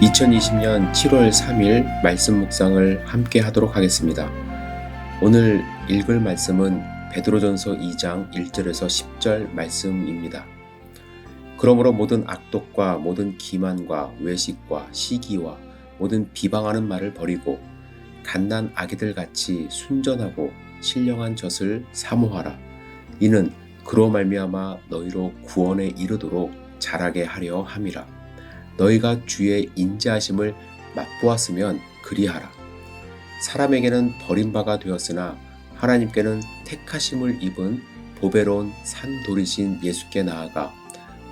2020년 7월 3일 말씀 묵상을 함께 하도록 하겠습니다. 오늘 읽을 말씀은 베드로전서 2장 1절에서 10절 말씀입니다. 그러므로 모든 악독과 모든 기만과 외식과 시기와 모든 비방하는 말을 버리고 갓난 아기들 같이 순전하고 신령한 젖을 사모하라. 이는 그로 말미암아 너희로 구원에 이르도록 자라게 하려 함이라. 너희가 주의 인자하심을 맛보았으면 그리하라. 사람에게는 버림바가 되었으나 하나님께는 택하심을 입은 보배로운 산돌이신 예수께 나아가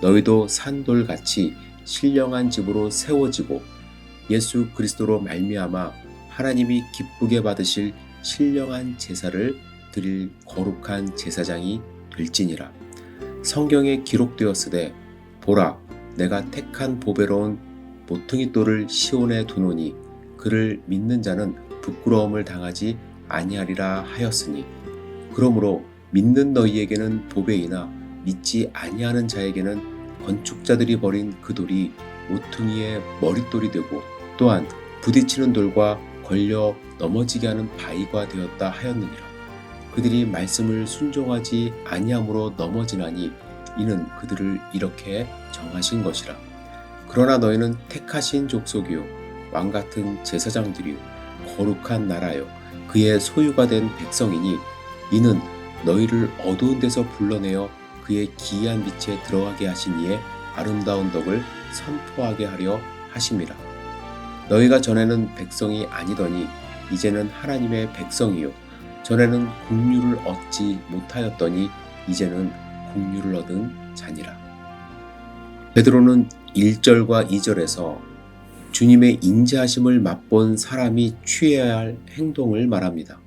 너희도 산돌같이 신령한 집으로 세워지고 예수 그리스도로 말미암아 하나님이 기쁘게 받으실 신령한 제사를 드릴 거룩한 제사장이 될지니라. 성경에 기록되었으되 보라 내가 택한 보배로운 모퉁이 돌을 시온에 두노니 그를 믿는 자는 부끄러움을 당하지 아니하리라 하였으니 그러므로 믿는 너희에게는 보배이나 믿지 아니하는 자에게는 건축자들이 버린 그 돌이 모퉁이의 머릿돌이 되고 또한 부딪히는 돌과 걸려 넘어지게 하는 바위가 되었다 하였느니라. 그들이 말씀을 순종하지 아니함으로 넘어지나니 이는 그들을 이렇게 정하신 것이라. 그러나 너희는 택하신 족속이요 왕 같은 제사장들이요 거룩한 나라요 그의 소유가 된 백성이니 이는 너희를 어두운 데서 불러내어 그의 기이한 빛에 들어가게 하신 이의 아름다운 덕을 선포하게 하려 하심이라. 너희가 전에는 백성이 아니더니 이제는 하나님의 백성이요 전에는 국류를 얻지 못하였더니 이제는 국류를 얻은 자니라. 베드로는 1절과 2절에서 주님의 인자하심을 맛본 사람이 취해야 할 행동을 말합니다.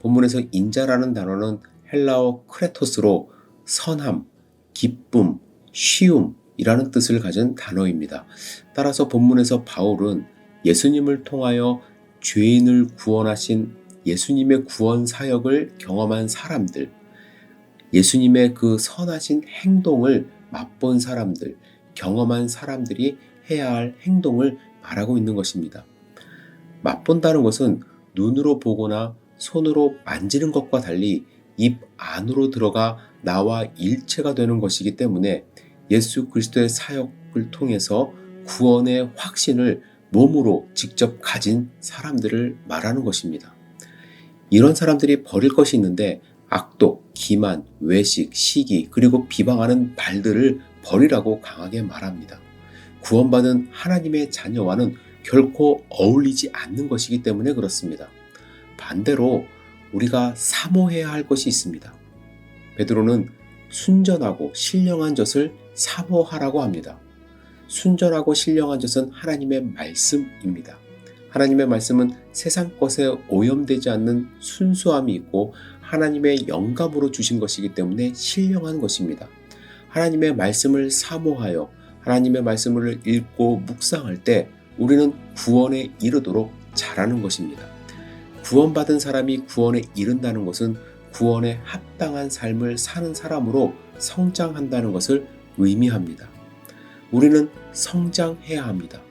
본문에서 인자라는 단어는 헬라어 크레토스로 선함, 기쁨, 쉬움이라는 뜻을 가진 단어입니다. 따라서 본문에서 바울은 예수님을 통하여 죄인을 구원하신 예수님의 구원 사역을 경험한 사람들, 예수님의 그 선하신 행동을 맛본 사람들, 경험한 사람들이 해야 할 행동을 말하고 있는 것입니다. 맛본다는 것은 눈으로 보거나 손으로 만지는 것과 달리 입 안으로 들어가 나와 일체가 되는 것이기 때문에 예수 그리스도의 사역을 통해서 구원의 확신을 몸으로 직접 가진 사람들을 말하는 것입니다. 이런 사람들이 버릴 것이 있는데 악독, 기만, 외식, 시기, 그리고 비방하는 말들을 버리라고 강하게 말합니다. 구원받은 하나님의 자녀와는 결코 어울리지 않는 것이기 때문에 그렇습니다. 반대로 우리가 사모해야 할 것이 있습니다. 베드로는 순전하고 신령한 젖을 사모하라고 합니다. 순전하고 신령한 젖은 하나님의 말씀입니다. 하나님의 말씀은 세상 것에 오염되지 않는 순수함이 있고 하나님의 영감으로 주신 것이기 때문에 신령한 것입니다. 하나님의 말씀을 사모하여 하나님의 말씀을 읽고 묵상할 때 우리는 구원에 이르도록 자라는 것입니다. 구원받은 사람이 구원에 이른다는 것은 구원에 합당한 삶을 사는 사람으로 성장한다는 것을 의미합니다. 우리는 성장해야 합니다.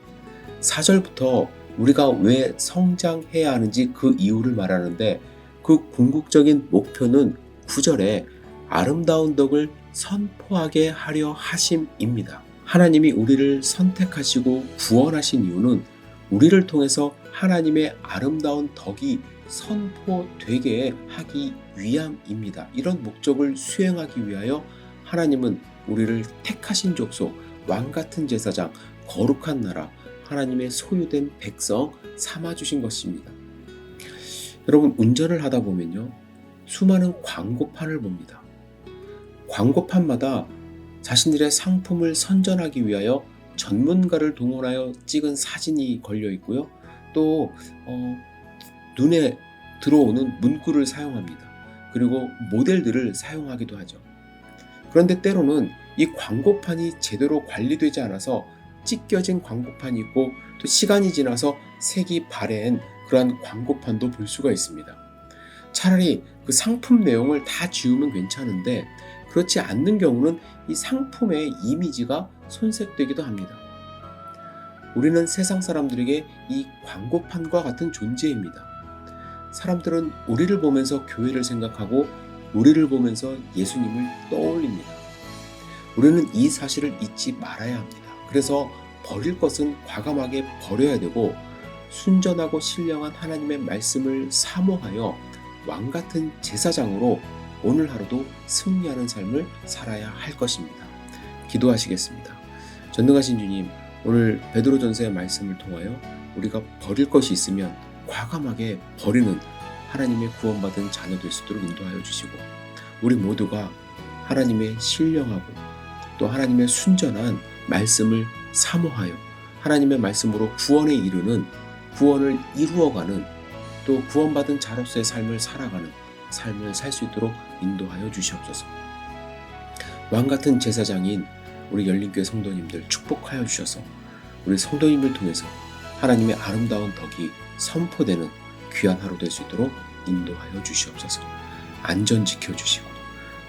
4절부터 우리가 왜 성장해야 하는지 그 이유를 말하는데 그 궁극적인 목표는 9절에 아름다운 덕을 선포하게 하려 하심입니다. 하나님이 우리를 선택하시고 구원하신 이유는 우리를 통해서 하나님의 아름다운 덕이 선포되게 하기 위함입니다. 이런 목적을 수행하기 위하여 하나님은 우리를 택하신 족속, 왕 같은 제사장, 거룩한 나라, 하나님의 소유된 백성 삼아주신 것입니다. 여러분 운전을 하다 보면요. 수많은 광고판을 봅니다. 광고판마다 자신들의 상품을 선전하기 위하여 전문가를 동원하여 찍은 사진이 걸려 있고요. 또 어, 눈에 들어오는 문구를 사용합니다. 그리고 모델들을 사용하기도 하죠. 그런데 때로는 이 광고판이 제대로 관리되지 않아서 찢겨진 광고판이 있고 또 시간이 지나서 색이 바랜 그러한 광고판도 볼 수가 있습니다. 차라리 그 상품 내용을 다 지우면 괜찮은데 그렇지 않는 경우는 이 상품의 이미지가 손색되기도 합니다. 우리는 세상 사람들에게 이 광고판과 같은 존재입니다. 사람들은 우리를 보면서 교회를 생각하고 우리를 보면서 예수님을 떠올립니다. 우리는 이 사실을 잊지 말아야 합니다. 그래서 버릴 것은 과감하게 버려야 되고 순전하고 신령한 하나님의 말씀을 사모하여 왕 같은 제사장으로 오늘 하루도 승리하는 삶을 살아야 할 것입니다. 기도하시겠습니다. 전능하신 주님, 오늘 베드로전서의 말씀을 통하여 우리가 버릴 것이 있으면 과감하게 버리는 하나님의 구원받은 자녀 될 수 있도록 인도하여 주시고 우리 모두가 하나님의 신령하고 또 하나님의 순전한 말씀을 사모하여 하나님의 말씀으로 구원에 이르는 구원을 이루어가는 또 구원받은 자로서의 삶을 살아가는 삶을 살 수 있도록 인도하여 주시옵소서. 왕 같은 제사장인 우리 열린교회 성도님들 축복하여 주셔서 우리 성도님을 통해서 하나님의 아름다운 덕이 선포되는 귀한 하루 될 수 있도록 인도하여 주시옵소서. 안전 지켜 주시고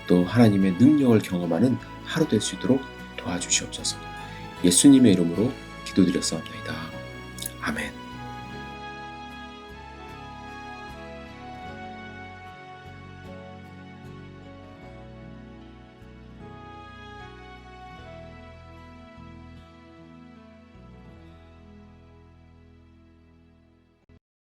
또 하나님의 능력을 경험하는 하루 될 수 있도록 도와주시옵소서. 예수님의 이름으로 기도드렸사옵나이다. 아멘.